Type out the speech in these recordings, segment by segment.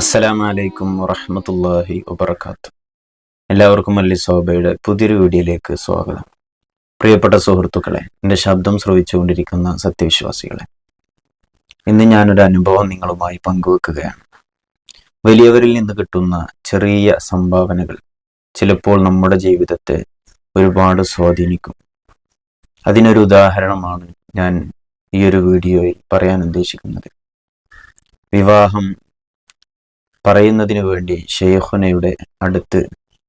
അസ്സലാമു അലൈക്കും വറഹ്മത്തുള്ളാഹി വബർക്കാത്തു എല്ലാവർക്കും അല്ലി സോബയുടെ പുതിയൊരു വീഡിയോയിലേക്ക് സ്വാഗതം. പ്രിയപ്പെട്ട സുഹൃത്തുക്കളെ എന്റെ ശബ്ദം ശ്രവിച്ചുകൊണ്ടിരിക്കുന്ന സത്യവിശ്വാസികളെ ഇന്ന് ഞാനൊരു അനുഭവം നിങ്ങളുമായി പങ്കുവെക്കുകയാണ്. വലിയവരിൽ നിന്ന് കിട്ടുന്ന ചെറിയ സംഭാവനകൾ ചിലപ്പോൾ നമ്മുടെ ജീവിതത്തെ ഒരുപാട് സ്വാധീനിക്കും. അതിനൊരു ഉദാഹരണമാണ് ഞാൻ ഈ ഒരു വീഡിയോയിൽ പറയാൻ ഉദ്ദേശിക്കുന്നത്. വിവാഹം പറയുന്നതിനു വേണ്ടി ഷെയ്ഖുനയുടെ അടുത്ത്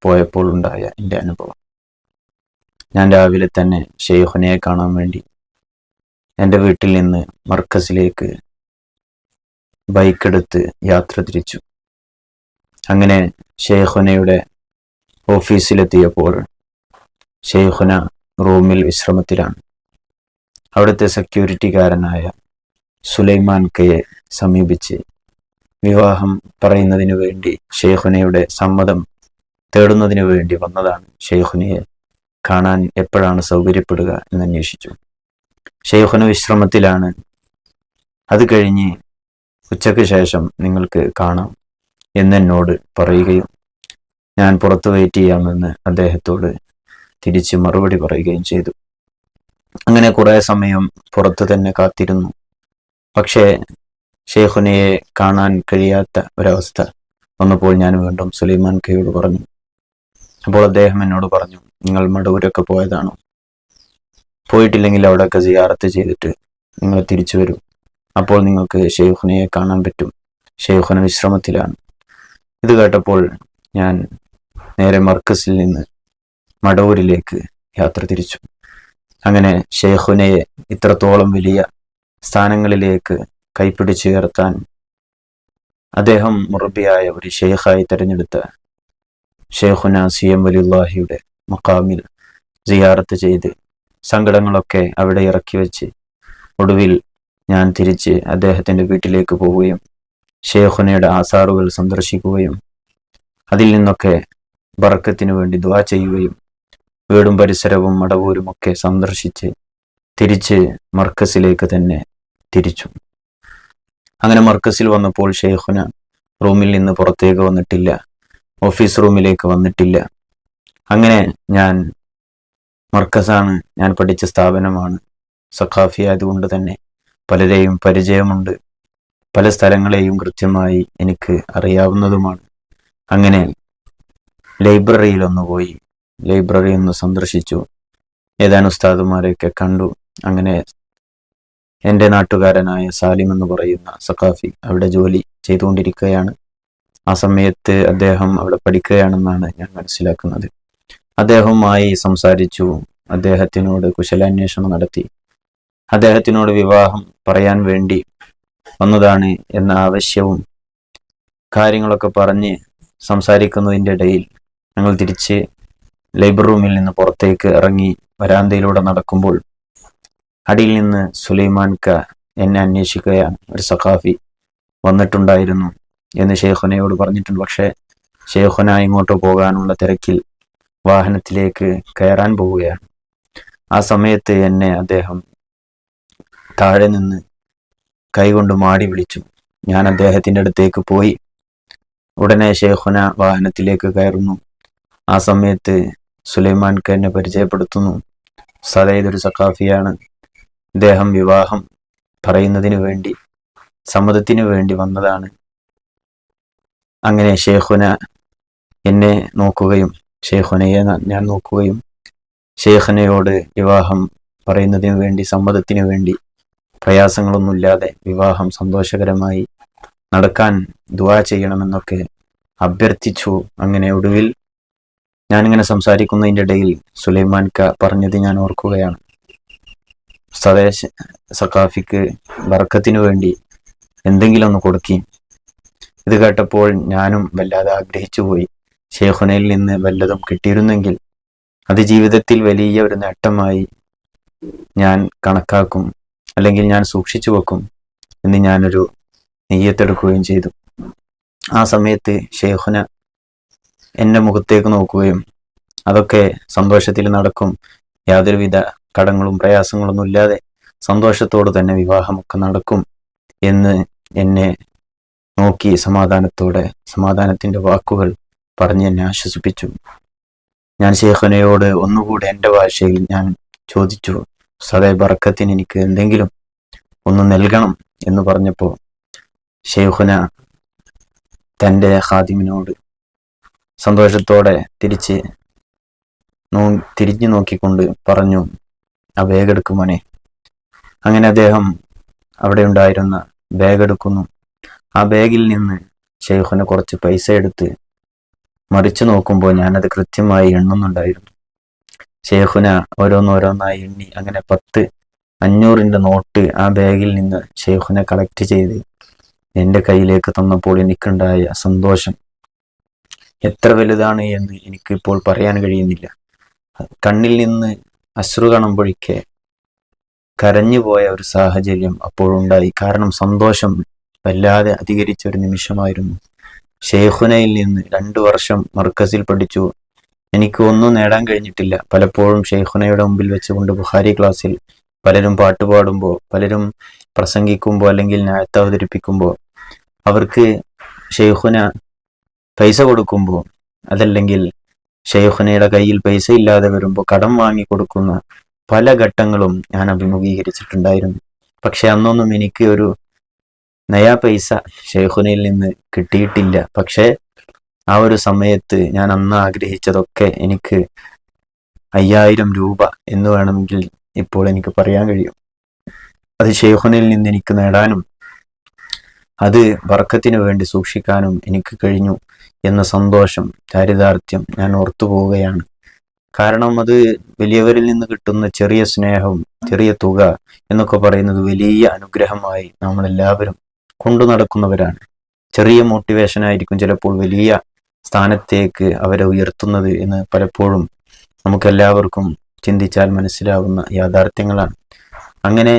പോയപ്പോൾ ഉണ്ടായ എന്റെ അനുഭവം. ഞാൻ രാവിലെ തന്നെ ഷെയ്ഖുനയെ കാണാൻ വേണ്ടി എന്റെ വീട്ടിൽ നിന്ന് മർക്കസിലേക്ക് ബൈക്ക് എടുത്ത് യാത്ര തിരിച്ചു. അങ്ങനെ ഷെയ്ഖുനയുടെ ഓഫീസിലെത്തിയപ്പോൾ ഷെയ്ഖുന റൂമിൽ വിശ്രമത്തിലാണ്. അവിടുത്തെ സെക്യൂരിറ്റിക്കാരനായ സുലൈമാൻ കയെ സമീപിച്ച് വിവാഹം പറയുന്നതിനു വേണ്ടി ഷെയ്ഖുനയുടെ സമ്മതം തേടുന്നതിനു വേണ്ടി വന്നതാണ് ഷെയ്ഖുനയെ കാണാൻ എപ്പോഴാണ് സൗകര്യപ്പെടുക എന്ന് അന്വേഷിച്ചു ഷെയ്ഖുന വിശ്രമത്തിലാണ്. അത് കഴിഞ്ഞ് ഉച്ചയ്ക്ക് ശേഷം നിങ്ങൾക്ക് കാണാം എന്നെന്നോട് പറയുകയും ഞാൻ പുറത്ത് വെയിറ്റ് ചെയ്യാമെന്ന് അദ്ദേഹത്തോട് തിരിച്ച് മറുപടി പറയുകയും ചെയ്തു. അങ്ങനെ കുറെ സമയം പുറത്ത് തന്നെ കാത്തിരുന്നു. പക്ഷേ ഷെയ്ഖുനയെ കാണാൻ കഴിയാത്ത ഒരവസ്ഥ വന്നപ്പോൾ ഞാൻ വീണ്ടും സുലൈമാൻ കൈയോട് പറഞ്ഞു. അപ്പോൾ അദ്ദേഹം എന്നോട് പറഞ്ഞു നിങ്ങൾ മടവൂരൊക്കെ പോയതാണോ? പോയിട്ടില്ലെങ്കിൽ അവിടെയൊക്കെ സിയാറത്ത് ചെയ്തിട്ട് നിങ്ങൾ തിരിച്ചു വരും. അപ്പോൾ നിങ്ങൾക്ക് ഷെയ്ഖുനയെ കാണാൻ പറ്റും. ഷെയ്ഖുന വിശ്രമത്തിലാണ്. ഇത് കേട്ടപ്പോൾ ഞാൻ നേരെ മർക്കസിൽ നിന്ന് മടവൂരിലേക്ക് യാത്ര തിരിച്ചു. അങ്ങനെ ഷെയ്ഖുനയെ ഇത്രത്തോളം വലിയ സ്ഥാനങ്ങളിലേക്ക് കൈപ്പിടിച്ചുയർത്താൻ അദ്ദേഹം മുറബിയായ ഒരു ഷെയ്ഖായി തിരഞ്ഞെടുത്ത ഷെയ്ഖുന സി എം വലിയുല്ലാഹിയുടെ മക്കാമിൽ സിയാറത്ത് ചെയ്ത് സങ്കടങ്ങളൊക്കെ അവിടെ ഇറക്കി വെച്ച് ഒടുവിൽ ഞാൻ തിരിച്ച് അദ്ദേഹത്തിന്റെ വീട്ടിലേക്ക് പോവുകയും ഷെയ്ഖുനയുടെ ആസാറുകൾ സന്ദർശിക്കുകയും അതിൽ നിന്നൊക്കെ ബറക്കത്തിനു വേണ്ടി ദ്വാ ചെയ്യുകയും വീടും പരിസരവും മടവൂരുമൊക്കെ സന്ദർശിച്ച് തിരിച്ച് മർക്കസിലേക്ക് തന്നെ തിരിച്ചു. അങ്ങനെ മർക്കസിൽ വന്നപ്പോൾ ഷെയ്ഖുന റൂമിൽ നിന്ന് പുറത്തേക്ക് വന്നിട്ടില്ല. ഓഫീസ് റൂമിലേക്ക് വന്നിട്ടില്ല. അങ്ങനെ ഞാൻ മർക്കസാണ് ഞാൻ പഠിച്ച സ്ഥാപനമാണ്. സഖാഫി ആയതുകൊണ്ട് തന്നെ പലരെയും പരിചയമുണ്ട്. പല സ്ഥലങ്ങളെയും കൃത്യമായി എനിക്ക് അറിയാവുന്നതുമാണ്. അങ്ങനെ ലൈബ്രറിയിൽ ഒന്ന് പോയി ലൈബ്രറി ഒന്ന് സന്ദർശിച്ചു. ഏതാനും ഉസ്താദുമാരെയൊക്കെ കണ്ടു. അങ്ങനെ എന്റെ നാട്ടുകാരനായ സാലിം എന്ന് പറയുന്ന സഖാഫി അവിടെ ജോലി ചെയ്തുകൊണ്ടിരിക്കുകയാണ്. ആ സമയത്ത് അദ്ദേഹം അവിടെ പഠിക്കുകയാണെന്നാണ് ഞാൻ മനസ്സിലാക്കുന്നത്. അദ്ദേഹവുമായി സംസാരിച്ചു. അദ്ദേഹത്തിനോട് കുശലാന്വേഷണം നടത്തി. അദ്ദേഹത്തിനോട് വിവാഹം പറയാൻ വേണ്ടി വന്നതാണ് എന്ന ആവശ്യവും കാര്യങ്ങളൊക്കെ പറഞ്ഞ് സംസാരിക്കുന്നതിന്റെ ഇടയിൽ ഞങ്ങൾ തിരിച്ച് ലൈബ്രറി റൂമിൽ നിന്ന് പുറത്തേക്ക് ഇറങ്ങി വരാന്തയിലൂടെ നടക്കുമ്പോൾ അടിയിൽ നിന്ന് സുലൈമാൻ ക എന്നെ അന്വേഷിക്കുകയാണ്. ഒരു സഖാഫി വന്നിട്ടുണ്ടായിരുന്നു എന്ന് ഷെയ്ഖുനയോട് പറഞ്ഞിട്ടുണ്ട്. പക്ഷേ ഷെയ്ഖുന ഇങ്ങോട്ട് പോകാനുള്ള തിരക്കിൽ വാഹനത്തിലേക്ക് കയറാൻ പോവുകയാണ്. ആ സമയത്ത് എന്നെ അദ്ദേഹം താഴെ നിന്ന് കൈകൊണ്ട് മാടി വിളിച്ചു. ഞാൻ അദ്ദേഹത്തിന്റെ അടുത്തേക്ക് പോയി. ഉടനെ ഷെയ്ഖുന വാഹനത്തിലേക്ക് കയറുന്നു. ആ സമയത്ത് സുലൈമാൻ ഖാനെ പരിചയപ്പെടുത്തുന്നു. സദൈദ് ഒരു സഖാഫിയാണ്. ഇദ്ദേഹം വിവാഹം പറയുന്നതിന് വേണ്ടി സമ്മതത്തിന് വേണ്ടി വന്നതാണ്. അങ്ങനെ ഷേഖുന എന്നെ നോക്കുകയും ഷേഖുനയെ ഞാൻ നോക്കുകയും ഷെയ്ഖുനയോട് വിവാഹം പറയുന്നതിന് വേണ്ടി സമ്മതത്തിന് വേണ്ടി പ്രയാസങ്ങളൊന്നുമില്ലാതെ വിവാഹം സന്തോഷകരമായി നടക്കാൻ ദുവാ ചെയ്യണമെന്നൊക്കെ അഭ്യർത്ഥിച്ചു. അങ്ങനെ ഒടുവിൽ ഞാനിങ്ങനെ സംസാരിക്കുന്നതിന്റെ ഇടയിൽ സുലൈമാൻ ക പറഞ്ഞത് ഞാൻ ഓർക്കുകയാണ്. സദേശ സഖാഫിക്ക് വർക്കത്തിന് വേണ്ടി എന്തെങ്കിലും ഒന്ന് കൊടുക്കുകയും ഇത് കേട്ടപ്പോൾ ഞാനും വല്ലാതെ ആഗ്രഹിച്ചു പോയി. ഷേഖുനയിൽ നിന്ന് വല്ലതും കിട്ടിയിരുന്നെങ്കിൽ അത് ജീവിതത്തിൽ വലിയ ഒരു നേട്ടമായി ഞാൻ കണക്കാക്കും അല്ലെങ്കിൽ ഞാൻ സൂക്ഷിച്ചു വെക്കും എന്ന് ഞാനൊരു നെയ്യത്തെടുക്കുകയും ചെയ്തു. ആ സമയത്ത് ഷേഖുന എന്റെ മുഖത്തേക്ക് നോക്കുകയും അതൊക്കെ സന്തോഷത്തിൽ നടക്കും. യാതൊരുവിധ കടങ്ങളും പ്രയാസങ്ങളൊന്നും ഇല്ലാതെ സന്തോഷത്തോട് തന്നെ വിവാഹമൊക്കെ നടക്കും എന്ന് എന്നെ നോക്കി സമാധാനത്തോടെ സമാധാനത്തിന്റെ വാക്കുകൾ പറഞ്ഞ് എന്നെ ആശ്വസിപ്പിച്ചു. ഞാൻ ഷേഖനയോട് ഒന്നുകൂടെ എന്റെ ഭാഷയിൽ ഞാൻ ചോദിച്ചു സദേ ബർക്കത്തിന് എനിക്ക് എന്തെങ്കിലും ഒന്ന് നൽകണം എന്ന് പറഞ്ഞപ്പോൾ ഷെയ്ഖുന തന്റെ ഖാദിമിനോട് സന്തോഷത്തോടെ തിരിച്ച് നോ തിരിഞ്ഞു നോക്കിക്കൊണ്ട് പറഞ്ഞു ആ ബാഗ് എടുക്കുമോനെ അങ്ങനെ അദ്ദേഹം അവിടെ ഉണ്ടായിരുന്ന ബാഗ് എടുക്കുന്നു. ആ ബാഗിൽ നിന്ന് ഷെയ്ഖുന് കുറച്ച് പൈസ എടുത്ത് മറിച്ചു നോക്കുമ്പോൾ ഞാനത് കൃത്യമായി എണ്ണുന്നുണ്ടായിരുന്നു. ഷെയ്ഖുന ഓരോന്നോരോന്നായി എണ്ണി അങ്ങനെ പത്ത് അഞ്ഞൂറിന്റെ നോട്ട് ആ ബാഗിൽ നിന്ന് ഷെയ്ഖുനെ കളക്ട് ചെയ്ത് എന്റെ കയ്യിലേക്ക് തന്നപ്പോൾ എനിക്കുണ്ടായ സന്തോഷം. എത്ര വലുതാണ് എന്ന് എനിക്കിപ്പോൾ പറയാൻ കഴിയുന്നില്ല. കണ്ണിൽ നിന്ന് അശ്രു കാണുമ്പോഴേക്ക് കരഞ്ഞുപോയ ഒരു സാഹചര്യം അപ്പോഴുണ്ടായി കാരണം സന്തോഷം വല്ലാതെ അധികരിച്ച ഒരു നിമിഷമായിരുന്നു. ഷെയ്ഖുനയിൽ നിന്ന് രണ്ടു വർഷം മർക്കസിൽ പഠിച്ചു. എനിക്ക് ഒന്നും നേടാൻ കഴിഞ്ഞിട്ടില്ല. പലപ്പോഴും ഷെയ്ഖുനയുടെ മുമ്പിൽ വെച്ചുകൊണ്ട് ബുഹാരി ക്ലാസ്സിൽ പലരും പാട്ട് പാടുമ്പോൾ പലരും പ്രസംഗിക്കുമ്പോൾ അല്ലെങ്കിൽ ന്യായത്തെ അവതരിപ്പിക്കുമ്പോൾ അവർക്ക് ഷെയ്ഖുന പൈസ കൊടുക്കുമ്പോൾ അതല്ലെങ്കിൽ ഷെയ്ഖുനയുടെ കയ്യിൽ പൈസ ഇല്ലാതെ വരുമ്പോൾ കടം വാങ്ങി കൊടുക്കുന്ന പല ഘട്ടങ്ങളും ഞാൻ അഭിമുഖീകരിച്ചിട്ടുണ്ടായിരുന്നു. പക്ഷെ അന്നൊന്നും എനിക്ക് ഒരു നയാ പൈസ ഷെയ്ഖുനയിൽ നിന്ന് കിട്ടിയിട്ടില്ല. പക്ഷേ ആ ഒരു സമയത്ത് ഞാൻ അന്ന് ആഗ്രഹിച്ചതൊക്കെ എനിക്ക് അയ്യായിരം രൂപ എന്ന് വേണമെങ്കിൽ ഇപ്പോൾ എനിക്ക് പറയാൻ കഴിയും. അത് ഷെയ്ഖുനയിൽ നിന്ന് എനിക്ക് നേടാനും അത് വർക്കത്തിന് വേണ്ടി സൂക്ഷിക്കാനും എനിക്ക് കഴിഞ്ഞു. എന്ന സന്തോഷം ചാരിതാർത്ഥ്യം ഞാൻ ഓർത്തു പോവുകയാണ്. കാരണം അത് വലിയവരിൽ നിന്ന് കിട്ടുന്ന ചെറിയ സ്നേഹവും ചെറിയ തുക എന്നൊക്കെ പറയുന്നത് വലിയ അനുഗ്രഹമായി നമ്മൾ എല്ലാവരും കൊണ്ടു നടക്കുന്നവരാണ്. ചെറിയ മോട്ടിവേഷൻ ആയിരിക്കും ചിലപ്പോൾ വലിയ സ്ഥാനത്തേക്ക് അവരെ ഉയർത്തുന്നത് എന്ന് പലപ്പോഴും നമുക്കെല്ലാവർക്കും ചിന്തിച്ചാൽ മനസ്സിലാവുന്ന യാഥാർത്ഥ്യങ്ങളാണ്. അങ്ങനെ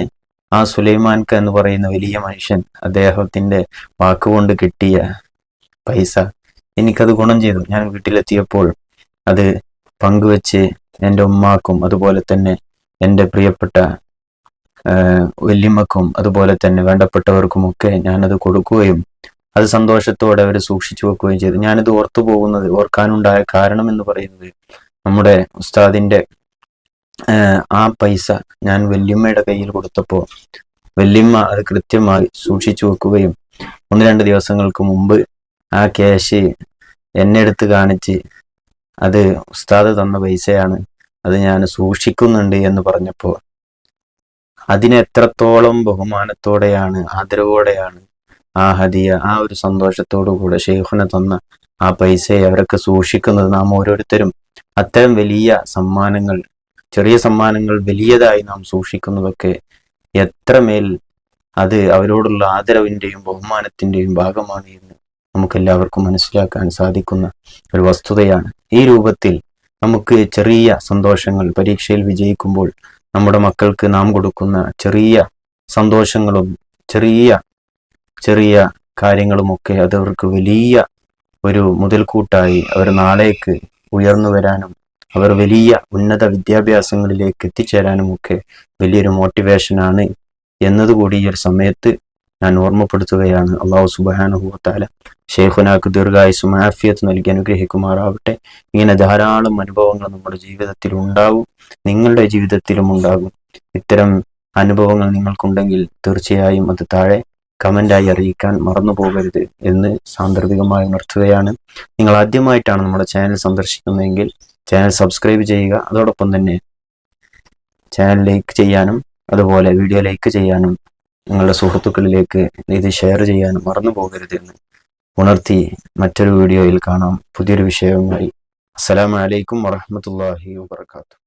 ആ സുലൈമാൻക എന്ന് പറയുന്ന വലിയ മനുഷ്യൻ അദ്ദേഹത്തിന്റെ വാക്കുകൊണ്ട് കിട്ടിയ പൈസ എനിക്കത് ഗുണം ചെയ്തു. ഞാൻ വീട്ടിലെത്തിയപ്പോൾ അത് പങ്കുവെച്ച് എന്റെ ഉമ്മാക്കും അതുപോലെ തന്നെ എന്റെ പ്രിയപ്പെട്ട വല്യമ്മക്കും അതുപോലെ തന്നെ വേണ്ടപ്പെട്ടവർക്കുമൊക്കെ ഞാനത് കൊടുക്കുകയും അത് സന്തോഷത്തോടെ അവർ സൂക്ഷിച്ചു വെക്കുകയും ചെയ്തു. ഞാനിത് ഓർത്തു പോകുന്നത് ഓർക്കാനുണ്ടായ കാരണം എന്ന് പറയുന്നത് നമ്മുടെ ഉസ്താദിന്റെ ആ പൈസ ഞാൻ വല്യമ്മയുടെ കയ്യിൽ കൊടുത്തപ്പോൾ വല്യമ്മ അത് കൃത്യമായി സൂക്ഷിച്ചു വെക്കുകയും ഒന്ന് രണ്ട് ദിവസങ്ങൾക്ക് മുമ്പ് ആ ക്യാഷ് എന്നെ എടുത്ത് കാണിച്ച് അത് ഉസ്താദ് തന്ന പൈസയാണ്. അത് ഞാൻ സൂക്ഷിക്കുന്നുണ്ട് എന്ന് പറഞ്ഞപ്പോൾ അതിനെത്രത്തോളം ബഹുമാനത്തോടെയാണ് ആദരവോടെയാണ് ആ ഹദിയ ആ ഒരു സന്തോഷത്തോടു കൂടെ ഷെയ്ഖുനെ തന്ന ആ പൈസയെ അവരൊക്കെ സൂക്ഷിക്കുന്നത്. നാം ഓരോരുത്തരും അത്തരം വലിയ സമ്മാനങ്ങൾ ചെറിയ സമ്മാനങ്ങൾ വലിയതായി നാം സൂക്ഷിക്കുന്നതൊക്കെ എത്രമേൽ അത് അവരോടുള്ള ആദരവിന്റെയും ബഹുമാനത്തിന്റെയും ഭാഗമാണ് എന്ന് നമുക്കെല്ലാവർക്കും മനസ്സിലാക്കാൻ സാധിക്കുന്ന ഒരു വസ്തുതയാണ്. ഈ രൂപത്തിൽ നമുക്ക് ചെറിയ സന്തോഷങ്ങൾ പരീക്ഷയിൽ വിജയിക്കുമ്പോൾ നമ്മുടെ മക്കൾക്ക് നാം കൊടുക്കുന്ന ചെറിയ സന്തോഷങ്ങളും ചെറിയ ചെറിയ കാര്യങ്ങളുമൊക്കെ അത് അവർക്ക് വലിയ ഒരു മുതൽക്കൂട്ടായി അവർ നാളേക്ക് ഉയർന്നു വരാനും അവർ വലിയ ഉന്നത വിദ്യാഭ്യാസങ്ങളിലേക്ക് എത്തിച്ചേരാനുമൊക്കെ വലിയൊരു മോട്ടിവേഷനാണ് എന്നതുകൂടി ഈ ഒരു സമയത്ത് ഞാൻ ഓർമ്മപ്പെടുത്തുകയാണ്. അള്ളാഹു സുബാനുഭവത്താല ഷെയ്ഖുനാക്ക് ദീർഘായുസും ആഫിയത്ത് നൽകി അനുഗ്രഹിക്കുമാറാവട്ടെ ഇങ്ങനെ ധാരാളം അനുഭവങ്ങൾ നമ്മുടെ ജീവിതത്തിൽ ഉണ്ടാവും നിങ്ങളുടെ ജീവിതത്തിലും ഉണ്ടാകും. ഇത്തരം അനുഭവങ്ങൾ നിങ്ങൾക്കുണ്ടെങ്കിൽ തീർച്ചയായും അത് താഴെ കമന്റായി അറിയിക്കാൻ മറന്നു പോകരുത് എന്ന് സാന്ദർഭികമായി ഉണർത്തുകയാണ്. നിങ്ങൾ ആദ്യമായിട്ടാണ് നമ്മുടെ ചാനൽ സന്ദർശിക്കുന്നതെങ്കിൽ ചാനൽ സബ്സ്ക്രൈബ് ചെയ്യുക അതോടൊപ്പം തന്നെ ചാനൽ ലൈക്ക് ചെയ്യാനും അതുപോലെ വീഡിയോ ലൈക്ക് ചെയ്യാനും നിങ്ങളുടെ സുഹൃത്തുക്കളിലേക്ക് ഇത് ഷെയർ ചെയ്യാനും മറന്നു പോകരുത് എന്ന് ഉണർത്തി മറ്റൊരു വീഡിയോയിൽ കാണാം. പുതിയൊരു വിഷയവുമായി. അസ്സലാമലൈക്കും വറഹമത്തല്ലാഹി വാത്തു